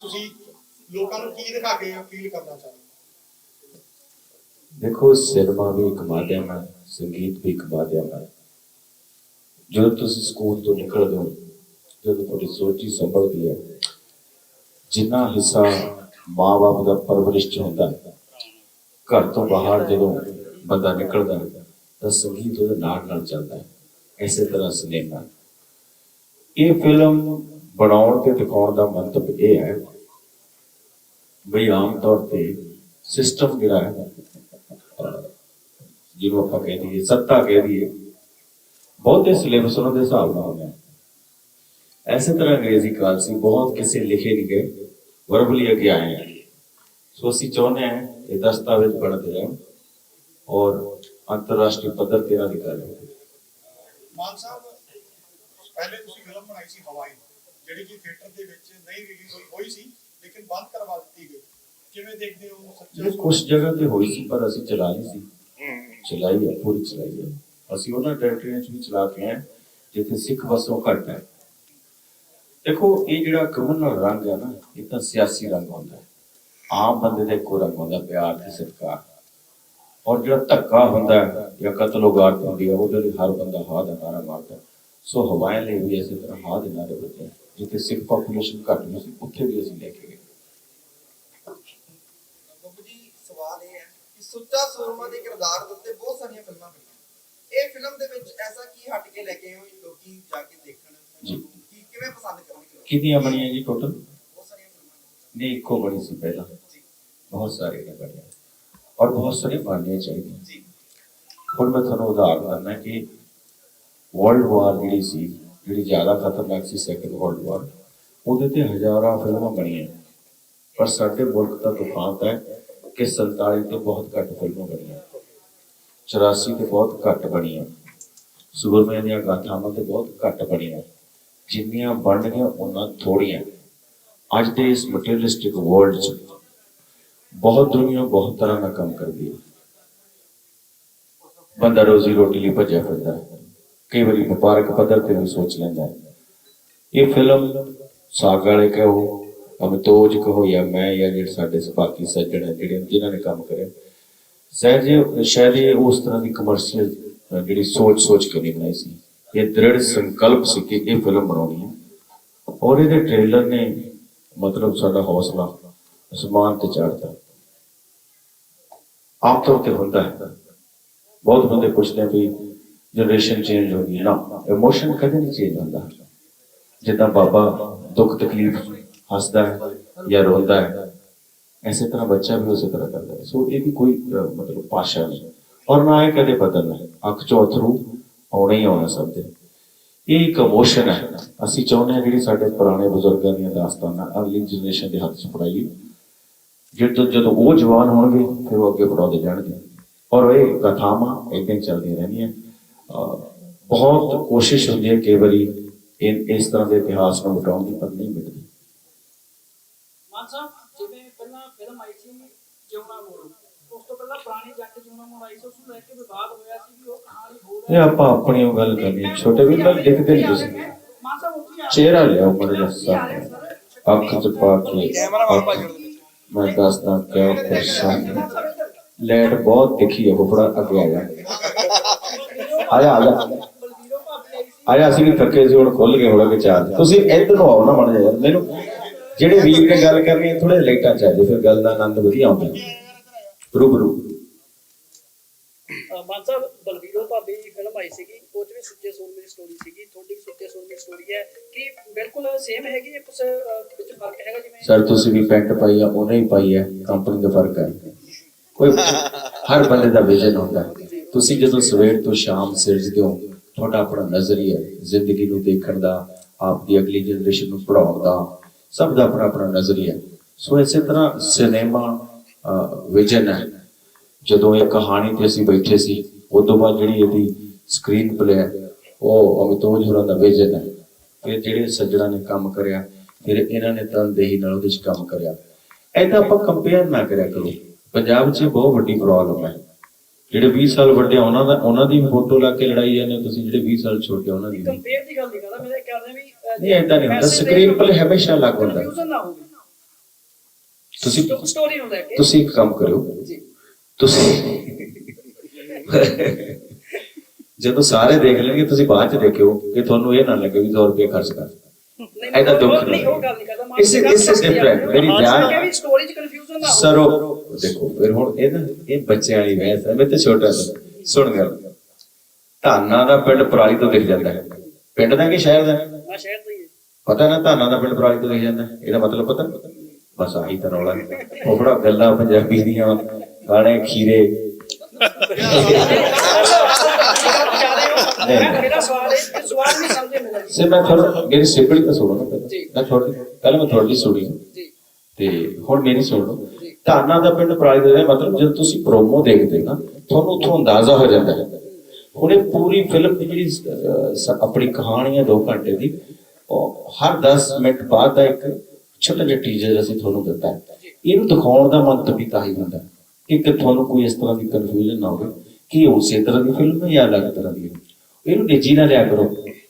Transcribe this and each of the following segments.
ਤੁਸੀਂ ਲੋਕਾਂ ਨੂੰ ਕੀ ਦਿਖਾ ਕੇ ਅਪੀਲ ਕਰਨਾ ਚਾਹੁੰਦੇ ਦੇਖੋ, ਸਿਨੇਮਾ ਵੀ ਇੱਕ ਮਾਧਿਅਮ ਹੈ, ਸੰਗੀਤ ਵੀ ਇੱਕ ਮਾਧਿਅਮ ਹੈ। ਜਦੋਂ ਤੁਸੀਂ ਸਕੂਲ ਤੋਂ ਨਿਕਲਦੇ ਹੋ, ਜਦੋਂ ਤੁਹਾਡੀ ਸੋਚੀ ਸੰਭਲਦੀ ਹੈ, ਜਿੰਨਾ ਹਿੱਸਾ ਮਾਂ-ਬਾਪ ਦਾ ਪਰਵਰਿਸ਼ ਚ ਹੁੰਦਾ ਘਰ ਤੋਂ ਬਾਹਰ ਜਦੋਂ ਬੰਦਾ ਨਿਕਲਦਾ ਤਾਂ ਸੰਗੀਤ ਉਹਦੇ ਨਾਲ ਨਾਲ ਚੱਲਦਾ ਹੈ। ਇਸੇ ਤਰ੍ਹਾਂ ਸਿਨੇਮਾ। ਇਹ ਫਿਲਮ ਬਣਾਉਣ ਤੇ ਦਿਖਾਉਣ ਦਾ ਮੰਤਵ ਇਹ ਹੈ ਬਈ ਆਮ ਤੌਰ ਤੇ ਸਿਸਟਮ ਜਿਹੜਾ ਹੈ, ਜਿਹਨੂੰ ਆਪਾਂ ਕਹਿ ਸੱਤਾ ਕਹਿ ਦਈਏ, ਬਹੁਤੇ ਸਿਲੇਬਸ ਉਹਨਾਂ ਦੇ ਹਿਸਾਬ ਨਾਲ ਹੁੰਦੇ ਐਸੇ ਤਰ੍ਹਾਂ ਅੰਗਰੇਜ਼ੀ ਕਾਲ ਸੀ, ਬਹੁਤ ਕਿਸੇ ਲਿਖੇ ਨਹੀਂ ਗਏ ਵਰਬਲੀ ਅੱਗੇ ਆਏ ਆ। ਸੋ ਅਸੀਂ ਚਾਹੁੰਦੇ ਹਾਂ ਇਹ ਦਸਤਾਵੇਜ਼ ਬਣਦੇ ਰਹਿਣ ਔਰ ਅੰਤਰਰਾਸ਼ਟਰੀ ਪੱਧਰ ਤੇ ਇਹਨਾਂ ਦੀ ਗੱਲ ਮਾਨ ਸਾਹਿਬ, ਪਹਿਲੇ ਤੁਸੀਂ ਫਿਲਮ ਬਣਾਈ ਸੀ ਹਵਾਈ। ਜਿਹੜੀ ਕਿ ਥੀਏਟਰ ਦੇ ਵਿੱਚ ਨਹੀਂ ਰਿਲੀਜ਼ ਹੋਈ ਹੋਈ ਸੀ ਲੇਕਿਨ ਬੰਦ ਕਰਵਾ ਦਿੱਤੀ ਗਈ। ਕਿਵੇਂ ਦੇਖਦੇ ਹੋ ਸੱਚਾ ਕੁਝ ਜਗ੍ਹਾ ਤੇ ਹੋਈ ਸੀ ਪਰ ਅਸੀਂ ਚਲਾ ਨਹੀਂ ਸੀ ਚਲਾਈ ਹੈ ਪੂਰੀ ਚਲਾਈ ਹੈ। ਅਸੀਂ ਉਹਨਾਂ ਟੈਰੀਟਰੀਆਂ 'ਚ ਵੀ ਚਲਾ ਕੇ ਆਏ ਜਿੱਥੇ ਸਿੱਖ ਵਸੋਂ ਘੱਟ ਹੈ। ਦੇਖੋ ਇਹ ਜਿਹੜਾ ਕਮਿਊਨਲ ਰੰਗ ਹੈ ਨਾ ਇਹ ਤਾਂ ਸਿਆਸੀ ਰੰਗ ਹੁੰਦਾ ਹੈ। ਆਮ ਬੰਦੇ ਦਾ ਇੱਕੋ ਰੰਗ ਹੁੰਦਾ ਪਿਆਰ ਤੇ ਸਤਿਕਾਰ। ਔਰ ਜਿਹੜਾ ਧੱਕਾ ਹੁੰਦਾ ਹੈ ਜਾਂ ਕਤਲੋਗਾਰਤ ਹੁੰਦੀ ਹੈ ਉਹਦੇ ਲਈ ਹਰ ਬੰਦਾ ਹਾਂ ਦਾ ਨਾਰਾ ਮਾਰਦਾ। ਸੋ ਹਵਾਇਆਂ ਲਈ ਵੀ ਇਸੇ ਤਰ੍ਹਾਂ ਹਾਂ ਦੇ ਨਾਰੇ ਹੈ। ਜਿੱਥੇ ਸਿੱਖ ਪੋਪੂਲੇਸ਼ਨ ਘੱਟ ਨਹੀਂ ਸੀ ਉੱਥੇ ਵੀ ਅਸੀਂ ਲੈ ਕੇ ਗਏ। ਬੱਬੂ ਜੀ ਸਵਾਲ ਇਹ ਹੈ ਕਿ ਸੁੱਚਾ ਸੂਰਮਾ ਦੇ ਕਿਰਦਾਰ ਦੇ ਉੱਤੇ ਬਹੁਤ ਸਾਰੀਆਂ ਫਿਲਮਾਂ ਬਣੀਆਂ ਇਹ ਫਿਲਮ ਦੇ ਵਿੱਚ ਐਸਾ ਕੀ ਹਟ ਕੇ ਲੈ ਕੇ ਆਏ ਹੋ ਲੋਕੀ ਜਾ ਕੇ ਦੇਖਣ। ਕੀ ਕਿਵੇਂ ਪਸੰਦ ਕਰਨਗੇ? ਕਿੰਨੀਆਂ ਬਣੀਆਂ ਜੀ ਟੋਟਲ ਬਹੁਤ ਸਾਰੀਆਂ ਫਿਲਮਾਂ ਨਹੀਂ ਇੱਕੋ ਬਣੀ ਸੀ ਪਹਿਲਾਂ। ਬਹੁਤ ਸਾਰੇ ਨੇ ਬਣੀਆਂ। ਔਰ ਬਹੁਤ ਸਾਰੇ ਬਣਨੀਆਂ ਚਾਹੀਦੀਆਂ ਜੀ। ਹੁਣ ਮੈਂ ਤੁਹਾਨੂੰ ਉਦਾਹਰਨ ਦਿੰਦਾ ਕਿ ਵਰਲਡ ਵਾਰ ਜਿਹੜੀ ਸੀ ਜਿਹੜੀ ਜ਼ਿਆਦਾ ਖਤਰਨਾਕ ਸੀ ਸੈਕੰਡ ਵਰਲਡ ਵਾਰ ਉਹਦੇ ਤੇ ਹਜ਼ਾਰਾਂ ਫਿਲਮਾਂ ਬਣੀਆਂ। ਪਰ ਸਾਡੇ ਮੁਲਕ ਦਾ ਤੁਫਾਨ ਹੈ ਕਿ 47 ਤੋਂ ਬਹੁਤ ਘੱਟ ਫਿਲਮਾਂ ਬਣੀਆਂ। 84 ਤੇ ਬਹੁਤ ਘੱਟ ਬਣੀਆਂ। ਸੁਬਰਮਨ ਦੀਆਂ ਗਾਥਾਵਾਂ ਤੇ ਬਹੁਤ ਘੱਟ ਬਣੀਆਂ। ਜਿੰਨੀਆਂ ਬਣਨੀਆਂ, ਉਹਨਾਂ ਥੋੜੀਆਂ। ਅੱਜ ਦੇ ਇਸ ਮਟੀਰੀਅਲਿਸਟਿਕ ਵਰਲਡ 'ਚ ਬਹੁਤ ਦੁਨੀਆ ਬਹੁਤ ਤਰ੍ਹਾਂ ਦਾ ਕੰਮ ਕਰਦੀ ਹੈ। ਬੰਦਾ ਰੋਜ਼ੀ ਰੋਟੀ ਲਈ ਭੱਜਿਆ ਫਿਰਦਾ ਹੈ। ਕਈ ਵਾਰੀ ਵਪਾਰਕ ਪੱਧਰ ਤੇ ਵੀ ਸੋਚ ਲੈਂਦਾ ਹੈ। ਇਹ ਫਿਲਮ ਸਾਗ ਵਾਲੇ ਕਹੋ, ਅਮਤੋਜ ਕਹੋ, ਜਾਂ ਮੈਂ ਜਾਂ ਜਿਹੜੇ ਸਾਡੇ ਸਪਾਕੀ ਸੱਜਣ ਹੈ ਜਿਹੜੇ ਜਿਨ੍ਹਾਂ ਨੇ ਕੰਮ ਕਰਿਆ। ਸਹਿਜ ਇਹ- ਸ਼ਾਇਦ ਇਹ ਉਸ ਤਰ੍ਹਾਂ ਦੀ ਕਮਰਸ਼ੀਅਲ ਜਿਹੜੀ ਸੋਚ ਸੋਚ ਕੇ ਨਹੀਂ ਬਣਾਈ ਸੀ। ਇਹ ਦ੍ਰਿੜ ਸੰਕਲਪ ਸੀ ਕਿ ਇਹ ਫਿਲਮ ਬਣਾਉਣੀ ਹੈ। ਔਰ ਇਹਦੇ ਟ੍ਰੇਲਰ ਨੇ ਮਤਲਬ ਸਾਡਾ ਹੌਸਲਾ ਅਸਮਾਨ ਤੇ ਚੜ੍ਹਦਾ ਆਮ ਤੌਰ ਤੇ ਹੁੰਦਾ ਹੈ। ਬਹੁਤ ਬੰਦੇ ਪੁੱਛਦੇ ਵੀ ਜਨਰੇਸ਼ਨ ਚੇਂਜ ਹੋ ਗਈ ਨਾ। ਇਮੋਸ਼ਨ ਕਦੇ ਨਹੀਂ ਚੇਂਜ ਹੁੰਦਾ। ਜਿੱਦਾਂ ਬਾਬਾ ਦੁੱਖ ਤਕਲੀਫ ਹੱਸਦਾ ਹੈ ਜਾਂ ਰੋਂਦਾ ਹੈ, ਐਸੇ ਤਰ੍ਹਾਂ ਬੱਚਾ ਵੀ ਉਸੇ ਤਰ੍ਹਾਂ ਕਰਦਾ ਹੈ। ਸੋ ਇਹ ਵੀ ਕੋਈ ਮਤਲਬ ਭਾਸ਼ਾ ਨਹੀਂ। ਔਰ ਨਾ ਇਹ ਕਦੇ ਬਦਲਣਾ ਹੈ। ਅੱਖ ਚੋਂ ਅਥਰੂ ਆਉਣਾ ਹੀ ਆਉਣਾ ਸਭ ਦੇ। ਇਹ ਇੱਕ ਇਮੋਸ਼ਨ ਹੈ। ਅਸੀਂ ਚਾਹੁੰਦੇ ਹਾਂ ਜਿਹੜੀ ਸਾਡੇ ਪੁਰਾਣੇ ਬਜ਼ੁਰਗਾਂ ਦੀਆਂ ਦਾਸਤਾਨਾਂ ਅਗਲੀ ਜਨਰੇਸ਼ਨ ਦੇ ਹੱਥ 'ਚ ਫੜਾਈਏ। ਜਦੋਂ ਜਦੋਂ ਉਹ ਜਵਾਨ ਹੋਣਗੇ, ਫਿਰ ਉਹ ਅੱਗੇ ਫੜਾਉਂਦੇ ਜਾਣਗੇ। ਔਰ ਇਹ ਕਥਾਵਾਂ ਏਦਾਂ ਹੀ ਚੱਲਦੀਆਂ ਰਹਿਣੀਆਂ ਬਹੁਤ ਕੋਸ਼ਿਸ਼ ਹੁੰਦੀ ਹੈ ਕਈ ਵਾਰੀ ਇਹ ਇਸ ਤਰ੍ਹਾਂ ਦੇ ਇਤਿਹਾਸ ਨੂੰ ਮਿਟਾਉਣ ਦੀ ਪਰ ਨਹੀਂ ਮਿਟਦੀ ਮਾਨ ਸਾਹਿਬ ਜਿਵੇਂ ਪਹਿਲਾਂ ਫਿਲਮ ਆਈ ਸੀ ਜਿਉਣਾ ਮੋੜ ਉਸ ਤੋਂ ਪਹਿਲਾਂ ਪੁਰਾਣੀ ਜੱਟ ਜਿਉਣਾ ਮੋੜ ਆਈ ਸੀ ਉਸ ਨੂੰ ਲੈ ਕੇ ਵਿਵਾਦ ਹੋਇਆ ਸੀ ਵੀ ਉਹ ਕਹਾਣੀ ਹੋਰ ਇਹ ਆਪਾਂ ਆਪਣੀ ਉਹ ਗੱਲ ਕਰਨੀ ਹੈ। ਛੋਟੇ ਵੀ ਤਾਂ ਦਿਖਦੇ ਨਹੀਂ ਤੁਸੀਂ ਮਾਨ ਸਾਹਿਬ ਉੱਥੇ ਆ ਚਿਹਰਾ ਲਿਆਓ ਮੜੇ ਜੱਸਾ ਅੱਖ ਚ ਪਾ ਕੇ ਅੱਖ- ਮੈਂ ਦੱਸਦਾ ਕਿਆ ਪਰੇਸ਼ਾਨ ਲੈਟ ਬਹੁਤ ਦਿਖੀ ਹੈ ਬੁਫੜਾ ਅੱਗੇ ਆ ਜਾ ਆ ਜਾ ਆ ਜਾ ਬਲਬੀਰੋ ਭਾਬੀ ਆਈ ਸੀ ਆਇਆ ਅਸੀਂ ਵੀ ਥੱਕੇ ਸੀ ਹੁਣ ਖੁੱਲ ਗਏ ਹੋਣਾ ਕਿ ਚਾਰ ਤੁਸੀਂ ਇੱਧਰ ਨੂੰ ਆਓ ਨਾ ਮੜ ਯਾਰ ਮੈਨੂੰ ਜਿਹੜੇ ਵੀਰ ਨੇ ਗੱਲ ਕਰਨੀ ਹੈ ਥੋੜੇ ਲਾਈਟਾਂ ਚ ਆ ਜਾਓ ਫਿਰ ਗੱਲ ਦਾ ਆਨੰਦ ਵਧੀਆ ਆਉਂਦਾ। ਰੂਬਰੂ। ਮਾਨ ਸਾਹਿਬ ਬਲਬੀਰੋ ਭਾਬੀ ਦੀ ਫਿਲਮ ਆਈ ਸੀਗੀ ਉਹ 'ਚ ਵੀ ਸੁੱਚੇ ਸੂਰਮੇ ਦੀ ਸਟੋਰੀ ਸੀਗੀ ਤੁਹਾਡੀ ਵੀ ਸੁੱਚੇ ਸੂਰਮੇ ਦੀ ਸਟੋਰੀ ਹੈ। ਕਿ ਬਿਲਕੁਲ ਸੇਮ ਹੈਗੀ ਹੈ ਕੁਝ ਵਿੱਚ ਫ਼ਰਕ ਹੈਗਾ ਜਿਵੇਂ? ਸਰ ਤੁਸੀਂ ਵੀ ਪੈਂਟ ਪਾਈ ਆ ਉਹਨੇ ਹੀ ਪਾਈ ਹੈ ਕੰਪਨੀ ਦਾ ਫ਼ਰਕ ਹੈ ਕੋਈ ਹਰ ਬੰਦੇ ਦਾ ਵਿਜ਼ਨ ਹੁੰਦਾ। ਹੈ। ਤੁਸੀਂ ਜਦੋਂ ਸਵੇਰ ਤੋਂ ਸ਼ਾਮ ਸਿਰਜਦੇ ਹੋ, ਤੁਹਾਡਾ ਆਪਣਾ ਨਜ਼ਰੀਆ ਜ਼ਿੰਦਗੀ ਨੂੰ ਦੇਖਣ ਦਾ, ਆਪ ਦੀ ਅਗਲੀ ਜਨਰੇਸ਼ਨ ਨੂੰ ਪੜਾਉਣ ਦਾ, ਸਭ ਦਾ ਆਪਣਾ ਆਪਣਾ ਨਜ਼ਰੀਆ ਸੋ ਇਸੇ ਤਰ੍ਹਾਂ ਸਿਨੇਮਾ ਵਿਜ਼ਨ ਹੈ। ਜਦੋਂ ਇਹ ਕਹਾਣੀ ਤੇ ਅਸੀਂ ਬੈਠੇ ਸੀ, ਉਸ ਤੋਂ ਬਾਅਦ ਜਿਹੜੀ ਇਹਦੀ ਸਕਰੀਨ ਪਲੇ ਹੈ, ਉਹ ਅਮਿਤੋਜ ਹੋਰਾਂ ਦਾ ਵਿਜ਼ਨ ਹੈ। ਫਿਰ ਜਿਹੜੇ ਸੱਜਣਾ ਨੇ ਕੰਮ ਕਰਿਆ, ਫਿਰ ਇਹਨਾਂ ਨੇ ਤਨਦੇਹੀ ਨਾਲ ਉਹਦੇ 'ਚ ਕੰਮ ਕਰਿਆ। ਐਦਾਂ ਆਪਾਂ ਕੰਪੇਅਰ ਨਾ ਕਰਿਆ ਕਰੋ। ਪੰਜਾਬ 'ਚ ਬਹੁਤ ਵੱਡੀ ਪ੍ਰੋਬਲਮ ਹੈ। ਜਿਹੜੇ 20 ਸਾਲ ਵੱਡੇ ਆ, ਉਹਨਾਂ ਦਾ ਉਹਨਾਂ ਦੀ ਫੋਟੋ ਲਾ ਕੇ ਲੜਾਈ ਜਾਂਦੇ ਹੋ ਤੁਸੀਂ ਜਿਹੜੇ 20 ਸਾਲ ਛੋਟੇ ਉਹਨਾਂ ਦੀ? ਕੰਪੇਅਰ ਦੀ ਗੱਲ ਨਹੀਂ ਕਰਦਾ ਮੇਰੇ ਕਹਿ ਰਿਹਾ ਵੀ ਨਹੀਂ ਏਦਾਂ ਨਹੀਂ ਹੁੰਦਾ। ਸਕਰੀਨ ਪਲੇ ਹਮੇਸ਼ਾ ਅਲੱਗ ਹੁੰਦਾ। ਤੁਸੀਂ ਸਟੋਰੀ ਨੂੰ ਲੈ ਕੇ ਤੁਸੀਂ ਇੱਕ ਕੰਮ ਕਰਿਓ। ਜੀ। ਤੁਸੀਂ ਜਦੋਂ ਸਾਰੇ ਦੇਖ ਲੈਣਗੇ ਤੁਸੀਂ ਬਾਅਦ ਚ ਦੇਖਿਓ ਕਿ ਤੁਹਾਨੂੰ ਇਹ ਨਾ ਲੱਗੇ ਵੀ 100 ਰੁਪਏ ਖਰਚ ਕਰ ਉਹ- ਦੁੱਖ ਨਹੀਂ ਨਹੀਂ। ਉਹ ਗੱਲ ਨਹੀਂ ਕਰਦਾ। ਮਾਨ ਇਸ- ਇਸ ਹੋ। ਮੇਰੀ ਜਾਨ- ਸਰ ਦੇਖੋ ਫਿਰ ਹੁਣ ਇਹ ਨਾ ਇਹ ਬੱਚਿਆਂ ਵਾਲੀ ਵੈਸ ਹੈ। ਮੈਂ ਤੇ ਛੋਟਾ ਸੀ। ਸੁਣ ਗੱਲ। ਧਾਨਾ ਦਾ ਪਿੰਡ ਪਰਾਲੀ ਤੋਂ ਦਿਖ ਜਾਂਦਾ ਹੈ। ਪਿੰਡ ਦਾ ਕਿ ਸ਼ਹਿਰ ਦਾ? ਮੈਂ ਸ਼ਹਿਰ ਤੋਂ ਹੀ ਹਾਂ। ਪਤਾ ਨਾ ਧਾਨਾ ਦਾ ਪਿੰਡ ਪਰਾਲੀ ਤੋਂ ਦਿਖ ਜਾਂਦਾ। ਇਹਦਾ ਮਤਲਬ ਪਤਾ? ਬਸ ਆਹੀ ਤਾਂ ਰੌਲਾ ਬੜਾ ਗੱਲਾਂ ਪੰਜਾਬੀ ਦੀਆਂ। ਗਾਣੇ ਖੀਰੇ। ਮੇਰਾ ਸਵਾਲ ਹੈ ਕਿ ਸਵਾਲ ਨਹੀਂ ਸਮਝੇ ਮੇਰਾ। ਸੇ ਮੈਂ ਥੋੜਾ ਮੇਰੀ ਸਿੱਪੜੀ ਤਾਂ ਸੁਣੋ ਨਾ ਪਹਿਲਾਂ। ਮੈਂ ਥੋੜੀ ਪਹਿਲਾਂ ਮੈਂ ਥੋੜੀ ਸੁਣੀ। ਤੇ ਹੁਣ ਮੇਰੀ ਸੁਣ ਲਓ ਦਾ ਪਿੰਡ ਪ੍ਰਾਈਜ਼ ਦਾ ਮਤਲਬ ਜਦੋਂ ਤੁਸੀਂ ਪ੍ਰੋਮੋ ਦੇਖਦੇ ਨਾ, ਤੁਹਾਨੂੰ ਉੱਥੋਂ ਅੰਦਾਜ਼ਾ ਹੋ ਜਾਂਦਾ ਹੈ। ਹੁਣ ਇਹ ਪੂਰੀ ਫਿਲਮ ਜਿਹੜੀ ਆਪਣੀ ਕਹਾਣੀ ਹੈ 2 ਘੰਟੇ ਦੀ, ਉਹ ਹਰ 10 ਮਿੰਟ ਬਾਅਦ ਦਾ ਇੱਕ ਛੋਟਾ ਜਿਹਾ ਟੀਜ਼ਰ ਅਸੀਂ ਤੁਹਾਨੂੰ ਦਿੱਤਾ ਹੈ। ਇਹਨੂੰ ਦਿਖਾਉਣ ਦਾ ਮੰਤਵ ਵੀ ਤਾਂ ਹੀ ਹੁੰਦਾ ਕਿ ਕਿ ਤੁਹਾਨੂੰ ਕੋਈ ਇਸ ਤਰ੍ਹਾਂ ਦੀ ਕਨਫਿਊਜ਼ਨ ਨਾ ਹੋਵੇ ਕਿ ਇਹ ਉਸੇ ਤਰ੍ਹਾਂ ਦੀ ਫਿਲਮ ਹੈ ਜਾਂ ਅਲੱਗ ਤਰ੍ਹਾਂ ਦੀ ਹੈ। ਇਹਨੂੰ ਨਿੱਜੀ ਨਾ ਲਿਆ ਕਰੋ।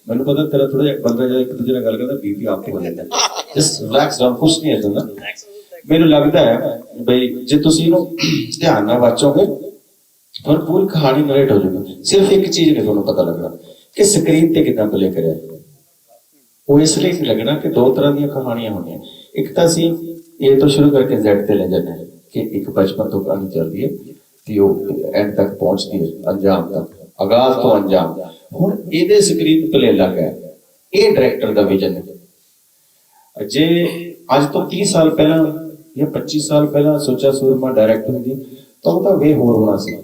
ਮੈਨੂੰ ਪਤਾ ਤੇਰਾ ਥੋੜਾ ਜਿਹਾ ਬੰਦਾ ਜਿਹੜਾ ਇੱਕ ਦੂਜੇ ਨਾਲ ਗੱਲ ਕਰਦਾ ਬੀਪੀ ਆਪ ਹੋ ਜਾਂਦਾ ਜਸਟ ਰਿਲੈਕਸ ਡਾਊਨ ਕੁਛ ਨਹੀਂ ਹੈ ਨਾ। ਮੈਨੂੰ ਲੱਗਦਾ ਹੈ ਬਈ ਜੇ ਤੁਸੀਂ ਇਹਨੂੰ ਧਿਆਨ ਨਾਲ ਵਾਚੋਗੇ ਤੁਹਾਨੂੰ ਪੂਰੀ ਕਹਾਣੀ ਨਰੇਟ ਹੋ ਜਾਊਗੀ। ਸਿਰਫ ਇੱਕ ਚੀਜ਼ ਨਹੀਂ ਤੁਹਾਨੂੰ ਪਤਾ ਲੱਗਣਾ ਕਿ ਸਕਰੀਨ ਤੇ ਕਿੱਦਾਂ ਪਲੇ ਕਰਿਆ ਉਹ ਇਸ ਲਈ ਨਹੀਂ ਲੱਗਣਾ ਕਿ ਦੋ ਤਰ੍ਹਾਂ ਦੀਆਂ ਕਹਾਣੀਆਂ ਹੋਣੀਆਂ। ਇੱਕ ਤਾਂ ਅਸੀਂ ਇਹ ਤੋਂ ਸ਼ੁਰੂ ਕਰਕੇ Z ਤੇ ਲੈ ਜਾਂਦੇ ਹਾਂ ਕਿ ਇੱਕ ਬਚਪਨ ਤੋਂ ਕਹਾਣੀ ਚੱਲਦੀ ਹੈ ਤੇ ਉਹ ਐਂਡ ਤੱਕ ਪਹੁੰਚਦੀ ਹੈ, ਅੰਜਾਮ ਤੱਕ, ਆਗਾਜ਼ ਤੋਂ ਅੰਜਾਮ। ਹੁਣ ਇਹਦੇ ਸਕਰੀਨ ਪਲੇ ਲੱਗ ਹੈ ਇਹ ਡਾਇਰੈਕਟਰ ਦਾ ਵਿਜ਼ਨ ਹੈ। ਜੇ ਅੱਜ ਤੋਂ 30 ਸਾਲ ਪਹਿਲਾਂ ਜਾਂ 25 ਸਾਲ ਪਹਿਲਾਂ ਸੋਚਿਆ ਸੂਰਮਾ ਡਾਇਰੈਕਟ ਹੁੰਦੀ ਤਾਂ ਉਹਦਾ ਵੇ ਹੋਰ ਹੋਣਾ ਸੀ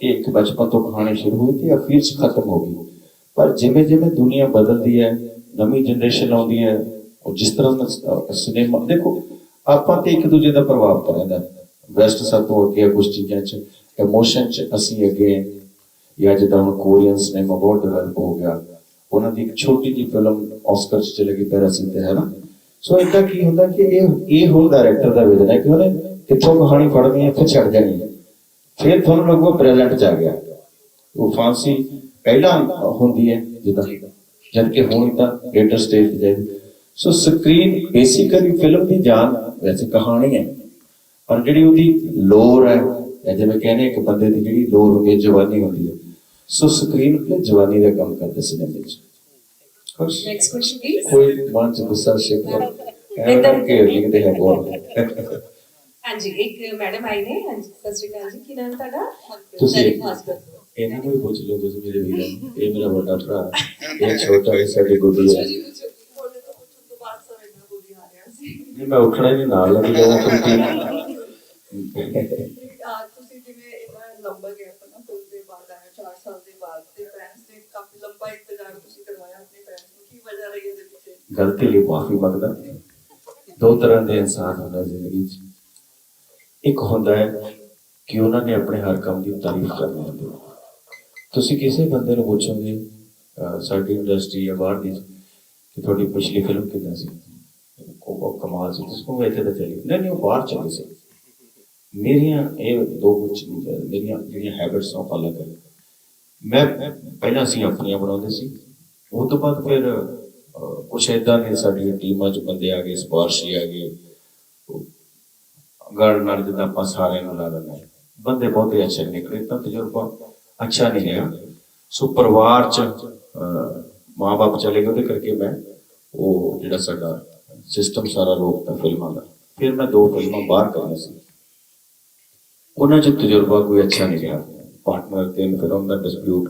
ਕਿ ਇੱਕ ਬਚਪਨ ਤੋਂ ਕਹਾਣੀ ਸ਼ੁਰੂ ਹੋਈ ਤੇ ਅਖੀਰ 'ਚ ਖਤਮ ਹੋ ਗਈ। ਪਰ ਜਿਵੇਂ ਜਿਵੇਂ ਦੁਨੀਆ ਬਦਲਦੀ ਹੈ, ਨਵੀਂ ਜਨਰੇਸ਼ਨ ਆਉਂਦੀ ਹੈ, ਉਹ ਜਿਸ ਤਰ੍ਹਾਂ ਸਿਨੇਮਾ ਦੇਖੋ, ਆਪਾਂ ਤੇ ਇੱਕ ਦੂਜੇ ਦਾ ਪ੍ਰਭਾਵ ਤਾਂ ਰਹਿੰਦਾ। ਵੈਸਟ ਸਭ ਤੋਂ ਅੱਗੇ ਹੈ ਕੁਝ ਚੀਜ਼ਾਂ 'ਚ ਇਮੋਸ਼ਨ 'ਚ ਅਸੀਂ ਅੱਗੇ ਜਾਂ ਜਿੱਦਾਂ ਹੁਣ ਕੋਰੀਅਨ ਸਿਨੇਮਾ ਬਹੁਤ ਡਿਵੈਲਪ ਹੋ ਗਿਆ। ਉਹਨਾਂ ਦੀ ਇੱਕ ਛੋਟੀ ਜਿਹੀ ਫਿਲਮ ਆਸਕਰ 'ਚ ਚਲੇ ਗਈ ਪੈਰਾਸੀਨ ਤੇ ਹੈ ਨਾ? ਸੋ ਇਦਾਂ ਕੀ ਹੁੰਦਾ ਕਿ ਇਹ ਇਹ ਹੁਣ ਡਾਇਰੈਕਟਰ ਦਾ ਵਿਜ਼ਨ ਹੈ ਕਿ ਉਹਨੇ ਕਿੱਥੋਂ ਕਹਾਣੀ ਫੜਨੀ ਹੈ ਫਿਰ ਛੱਡ ਜਾਣੀ ਹੈ। ਫਿਰ ਤੁਹਾਨੂੰ ਲੱਗੂਗਾ ਪ੍ਰੈਜ਼ੈਂਟ 'ਚ ਆ ਗਿਆ। ਉਹ ਫਾਂਸੀ ਪਹਿਲਾਂ ਹੁੰਦੀ ਹੈ, ਜਿੱਦਾਂ ਜਦ ਕਿ ਹੁਣ ਤਾਂ ਲੇਟਰ ਸਟੇਜ ਤੇ ਸੋ ਸਕਰੀਨ ਬੇਸਿਕਲੀ ਫਿਲਮ ਦੀ ਜਾਨ ਵੈਸੇ ਕਹਾਣੀ ਹੈ। ਪਰ ਜਿਹੜੀ ਉਹਦੀ ਲੋਰ ਹੈ ਜਿਵੇਂ ਕਹਿੰਦੇ ਇੱਕ ਬੰਦੇ ਦੀ ਜਿਹੜੀ ਲੋਰ ਹੁੰਦੀ ਹੈ, ਜਵਾਨੀ ਹੁੰਦੀ ਹੈ। ਸੋ ਸਕਰੀਨ ਤੇ ਜਵਾਨੀ ਦਾ ਕੰਮ ਕਰਦੇ ਸਿਨੇਮੇ ਵਿੱਚ ਖੁਸ਼ Next question, please. ਕੋਈ ਮਨ ਚ ਗੁੱਸਾ ਸ਼ਿਕ ਇਹਨਾਂ ਕੇ ਲਿਖਦੇ ਹੈ ਬਹੁਤ ਹਾਂਜੀ ਇੱਕ ਮੈਡਮ ਆਈ ਨੇ। ਹਾਂਜੀ ਸਤਿ ਸ਼੍ਰੀ ਅਕਾਲ ਜੀ। ਕੀ ਨਾਮ ਤੁਹਾਡਾ? ਤੁਸੀਂ- ਭਾਸਕਰ ਤੋਂ। ਇਹਨਾਂ ਨੂੰ ਵੀ ਪੁੱਛ ਲਓ ਤੁਸੀਂ ਮੇਰੇ ਵੀਰ ਨੂੰ। ਇਹ ਮੇਰਾ ਵੱਡਾ ਭਰਾ। ਇਹ ਛੋਟਾ ਹੈ ਸਾਡੀ ਗੁੱਡੀ ਹੈ। ਸੀ। ਨਹੀਂ ਮੈਂ ਉੱਠਣਾ ਹੀ ਨਹੀਂ ਨਾਲ ਲੱਗੀ ਜਦੋਂ ਤੁਸੀਂ ਤੁਸੀਂ ਜਿਵੇਂ ਇੰਨਾ ਲੰਬਾ ਗੈਪ ਨਾ ਫਿਲਮ ਦੇ ਬਾਅਦ ਆਇਆ 4 ਸਾਲ ਦੇ ਬਾਅਦ। ਤੇ ਫੈਨਸ ਨੇ ਕਾਫੀ ਲੰਬਾ ਇੰਤਜ਼ਾਰ ਤੁਸੀਂ ਕਰਵਾਇਆ ਆਪਣੇ ਗਲਤੀ ਲਈ ਮਾਫੀ ਮੰਗਦਾ ਦੋ ਤਰ੍ਹਾਂ ਦੇ ਇਨਸਾਨ ਹੁੰਦੇ ਜ਼ਿੰਦਗੀ 'ਚ ਇੱਕ ਹੁੰਦਾ ਹੈ ਕਿ ਉਹਨਾਂ ਨੇ ਆਪਣੇ ਹਰ ਕੰਮ ਦੀ ਤਾਰੀਫ ਕਰਨੀ ਹੁੰਦੀ ਤੁਸੀਂ ਕਿਸੇ ਬੰਦੇ ਨੂੰ ਪੁੱਛੋਗੇ ਸਾਡੀ ਇੰਡਸਟਰੀ ਜਾਂ ਬਾਹਰ ਦੀ, ਕਿ ਤੁਹਾਡੀ ਪਿਛਲੀ ਫਿਲਮ ਕਿੱਦਾਂ ਸੀ? ਉਹ ਕਮਾਲ ਸੀ। ਤੁਸੀਂ ਕਹੋਗੇ, ਇੱਥੇ ਤਾਂ ਚੱਲੀ। ਨਹੀਂ ਨਹੀਂ, ਉਹ ਬਾਹਰ ਚੱਲੀ ਸੀ। ਮੇਰੀਆਂ ਇਹ ਦੋ ਕੁਝ ਮੇਰੀਆਂ ਜਿਹੜੀਆਂ ਹੈਬਿਟਸ ਉਹ ਫਾਲੋ ਹੈ। ਮੈਂ ਪਹਿਲਾਂ ਅਸੀਂ ਆਪਣੀਆਂ ਬਣਾਉਂਦੇ ਸੀ। ਉਹ ਤੋਂ ਬਾਅਦ ਫਿਰ ਕੁਛ ਏਦਾਂ ਦੀ ਸਾਡੀਆਂ ਟੀਮਾਂ 'ਚ ਬੰਦੇ ਆ ਗਏ, ਸਪਾਰਸ਼ੀ ਆ ਗਏ। ਉਹ ਗੜ ਨਾਲ ਜਿੱਦਾਂ ਆਪਾਂ ਸਾਰਿਆਂ ਨੂੰ ਲਾ ਦਿੰਦੇ ਹਾਂ। ਬੰਦੇ ਬਹੁਤੇ ਅੱਛੇ ਨਿਕਲੇ, ਤਾਂ ਤਜਰਬਾ ਅੱਛਾ ਨਹੀਂ ਰਿਹਾ। ਸੋ ਪਰਿਵਾਰ 'ਚ ਮਾਪੇ ਚਲੇ ਗਏ, ਉਹਦੇ ਕਰਕੇ ਮੈਂ ਉਹ ਜਿਹੜਾ ਸਾਡਾ ਸਿਸਟਮ ਸਾਰਾ ਰੋਕਤਾ ਫਿਲਮਾਂ ਦਾ। ਫਿਰ ਮੈਂ ਦੋ ਫਿਲਮਾਂ ਬਾਹਰ ਕਰੀਆਂ ਸੀ। ਉਹਨਾਂ 'ਚ ਤਜਰਬਾ ਕੋਈ ਅੱਛਾ ਨਹੀਂ ਰਿਹਾ। ਪਾਰਟਨਰ ਤੇ ਫਿਲਮ ਦਾ ਡਿਸਪਿਊਟ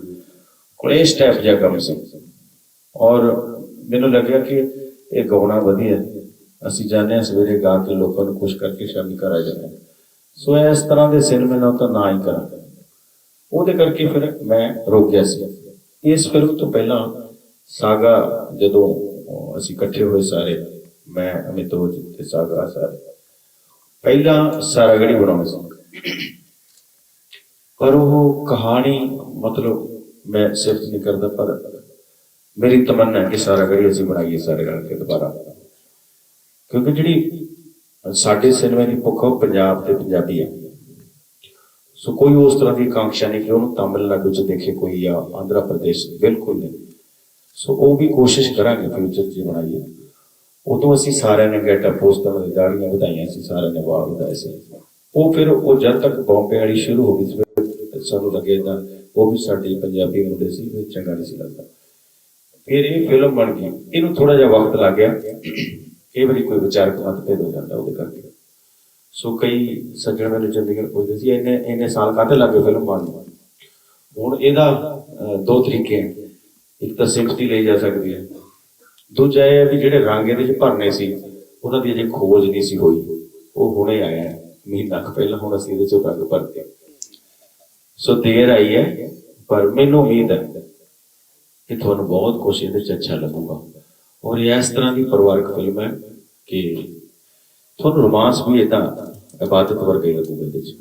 ਕੋਲੇ ਸਟੈਪ ਜਿਹਾ ਕੰਮ ਸੀ। ਔਰ ਮੈਨੂੰ ਲੱਗਿਆ ਕਿ ਇਹ ਗਾਉਣਾ ਵਧੀਆ ਅਸੀਂ ਜਾਂਦੇ ਹਾਂ ਸਵੇਰੇ ਗਾ ਕੇ ਲੋਕਾਂ ਨੂੰ ਖੁਸ਼ ਕਰਕੇ ਸ਼ਾਮੀ ਘਰ ਆ ਜਾਂਦੇ ਹਾਂ। ਸੋ ਇਸ ਤਰ੍ਹਾਂ ਦੇ ਸਿਰ ਨਾਲ ਤਾਂ ਨਾ ਹੀ ਕਰਾਂ। ਉਹਦੇ ਕਰਕੇ ਫਿਰ ਮੈਂ ਰੁਕ ਗਿਆ ਸੀ। ਇਸ ਫਿਲਮ ਤੋਂ ਪਹਿਲਾਂ ਸਾਗਾ ਜਦੋਂ ਅਸੀਂ ਇਕੱਠੇ ਹੋਏ ਸਾਰੇ, ਮੈਂ, ਅਮਿਤ ਰੋਜ ਤੇ ਸਾਗਾ ਸਾਰੇ, ਪਹਿਲਾਂ ਸਾਰਾਗੜੀ ਬਣਾਉਣੀ ਸੀ। ਪਰ ਉਹ ਕਹਾਣੀ ਮਤਲਬ ਮੈਂ ਸਿਰਫ ਨਹੀਂ ਕਰਦਾ, ਪਰ ਮੇਰੀ ਤਮੰਨਾ ਹੈ ਕਿ ਸਾਰਾ ਗੜੀ ਅਸੀਂ ਬਣਾਈਏ ਸਾਰੇ ਰਲ ਕੇ ਦੁਬਾਰਾ। ਕਿਉਂਕਿ ਜਿਹੜੀ ਸਾਡੇ ਸਿਨੇਮੇ ਦੀ ਭੁੱਖ ਉਹ ਪੰਜਾਬ ਤੇ ਪੰਜਾਬੀ ਹੈ ਸੋ ਕੋਈ ਉਸ ਤਰ੍ਹਾਂ ਦੀ ਕਾਂਕਸ਼ਾ ਨਹੀਂ ਕਿ ਉਹਨੂੰ ਤਾਮਿਲਨਾਡੂ ਚ ਦੇਖੇ ਕੋਈ ਜਾਂ ਆਂਧਰਾ ਪ੍ਰਦੇਸ਼, ਬਿਲਕੁਲ ਨਹੀਂ। ਸੋ ਉਹ ਵੀ ਕੋਸ਼ਿਸ਼ ਕਰਾਂਗੇ ਫਿਊਚਰ 'ਚ ਬਣਾਈਏ। ਉਦੋਂ ਅਸੀਂ ਸਾਰਿਆਂ ਨੇ ਗੈਟ ਅਪ ਤਰ੍ਹਾਂ ਦੀ ਦਾੜੀਆਂ ਵਧਾਈਆਂ ਸੀ, ਸਾਰਿਆਂ ਨੇ ਵਾਲ ਵਧਾਏ ਸੀ। ਉਹ ਫਿਰ ਉਹ ਜਦ ਤੱਕ ਬੰਬੇ ਵਾਲੀ ਸ਼ੁਰੂ ਹੋ ਗਈ ਸੀ ਫਿਰ ਸਾਨੂੰ ਲੱਗੇ ਤਾਂ ਉਹ ਵੀ ਸਾਡੀ ਪੰਜਾਬੀ ਹੁੰਦੇ ਸੀ ਚੰਗਾ ਨਹੀਂ ਸੀ ਲੱਗਦਾ। ਫਿਰ ਇਹ ਫਿਲਮ ਬਣ ਗਈ। ਇਹਨੂੰ ਥੋੜਾ ਜਿਹਾ ਵਕਤ ਲੱਗ ਗਿਆ। ਕਈ ਵਾਰੀ ਕੋਈ ਵਿਚਾਰਕ ਮਤਭੇਦ ਹੋ ਜਾਂਦਾ ਉਹਦੇ ਕਰਕੇ। ਸੋ ਕਈ ਸੱਜਣ ਮੈਨੂੰ ਚੰਡੀਗੜ੍ਹ ਪੁੱਛਦੇ ਸੀ, ਇੰਨੇ ਇੰਨੇ ਸਾਲ ਕਾਹਤੇ ਲੱਗੇ ਫਿਲਮ ਬਣਨ ਨੂੰ? ਹੁਣ ਇਹਦਾ ਦੋ ਤਰੀਕੇ ਹੈ ਇੱਕ ਤਾਂ ਸਿੰਪਥੀ ਲਈ ਜਾ ਸਕਦੀ ਹੈ। ਦੂਜਾ ਇਹ ਹੈ ਵੀ ਜਿਹੜੇ ਰੰਗ ਇਹਦੇ ਚ ਭਰਨੇ ਸੀ, ਉਹਨਾਂ ਦੀ ਅਜੇ ਖੋਜ ਨਹੀਂ ਸੀ ਹੋਈ। ਉਹ ਹੁਣੇ ਆਇਆ ਮਹੀਨਾ ਕੁ ਪਹਿਲਾਂ ਹੁਣ ਅਸੀਂ ਇਹਦੇ ਚ ਰੰਗ ਭਰਤੇ। ਸੋ ਦੇਰ ਆਈ ਹੈ, ਪਰ ਮੈਨੂੰ ਉਮੀਦ ਹੈ ਕਿ ਤੁਹਾਨੂੰ ਬਹੁਤ ਕੁਝ ਇਹਦੇ ਚ ਅੱਛਾ ਲੱਗੂਗਾ। ਔਰ ਇਹ ਇਸ ਤਰ੍ਹਾਂ ਦੀ ਪਰਿਵਾਰਕ ਫਿਲਮ ਹੈ ਕਿ ਤੁਹਾਨੂੰ ਰੋਮਾਂਸ ਵੀ ਇਦਾਂ ਇਬਾਦਤ ਵਰਗਾ ਹੀ ਲੱਗੂਗਾ ਇਹਦੇ ਚ।